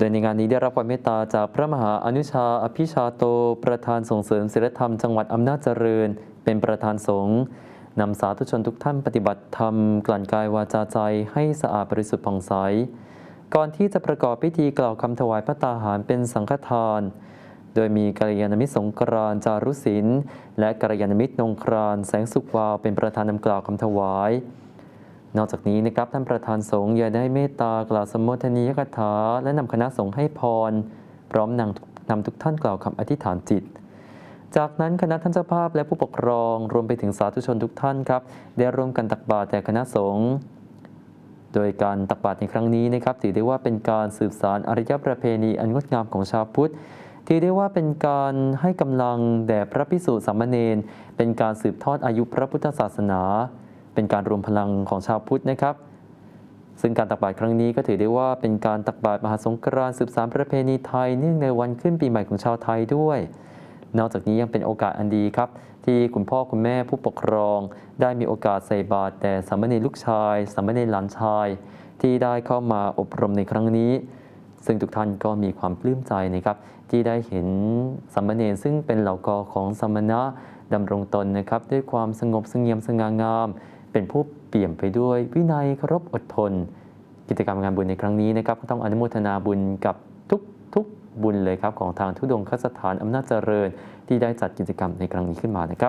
โดยในงานนี้ได้รับความเมตตาจากพระมหาอนุชาอภิชาโต ประธานส่งเสริมศีลธรรมจังหวัดอำนาจเจริญ เป็นประธานสงฆ์นำสาธุชนทุกท่านปฏิบัติธรรม กลั่นกายวาจาใจให้สะอาดบริสุทธิ์ผ่องใส ก่อนที่จะประกอบพิธีกล่าวคำถวายพระตาหารเป็นสังฆทาน โดยมีกัลยาณมิตรสงกรานจารุศิลและกัลยาณมิตรนงครานแสงสุขวาวเป็นประธานนำกล่าวคำถวาย นอกจากนี้นะครับท่านประธานสงฆ์ยังได้เมตตากล่าวสมโภชนียกถาและนำคณะสงฆ์ให้พร พร้อมนำนำทุกท่านกล่าวคำอธิษฐานจิต จากนั้นคณะท่านเจ้าภาพและผู้ปกครองรวมไปถึงสาธุชนทุกท่านครับได้ร่วมกันตักบาตรแด่คณะสงฆ์โดยการตักบาตรในครั้งนี้นะครับถือได้ว่าเป็นการสืบสารอริยประเพณีอันงดงามของชาวพุทธถือได้ว่าเป็นการให้กำลังแด่พระพิสุสามเณรเป็นการสืบทอดอายุพระพุทธศาสนา เป็นการรวมพลังของชาวพุทธนะครับ ซึ่งการตักบาตรครั้งนี้ก็ถือได้ว่าเป็นการตักบาตรมหาสงกรานต์สืบสานประเพณีไทยเนื่องในวันขึ้นปีใหม่ของชาวไทยด้วย นอกจากนี้ยังเป็นโอกาสอันดีครับ ที่คุณพ่อคุณแม่ผู้ปกครอง ได้มีโอกาสใส่บาตรแต่สามเณรลูกชายสามเณรหลานชาย ที่ได้เข้ามาอบรมในครั้งนี้ซึ่งทุกท่านก็มีความปลื้มใจนะครับ ที่ได้เห็นสามเณรซึ่งเป็นเหล่ากอของสมณะดำรงตนนะครับ ด้วยความสงบสงี่ยมสง่างาม เป็นผู้เปี่ยมไปด้วยวินัยเคารพอดทน กิจกรรมงานบุญในครั้งนี้นะครับก็ต้องอนุโมทนาบุญกับทุกทุกบุญเลยครับของทางทุดงคสถานอำนาจเจริญที่ได้จัดกิจกรรมในครั้งนี้ขึ้นมานะครับ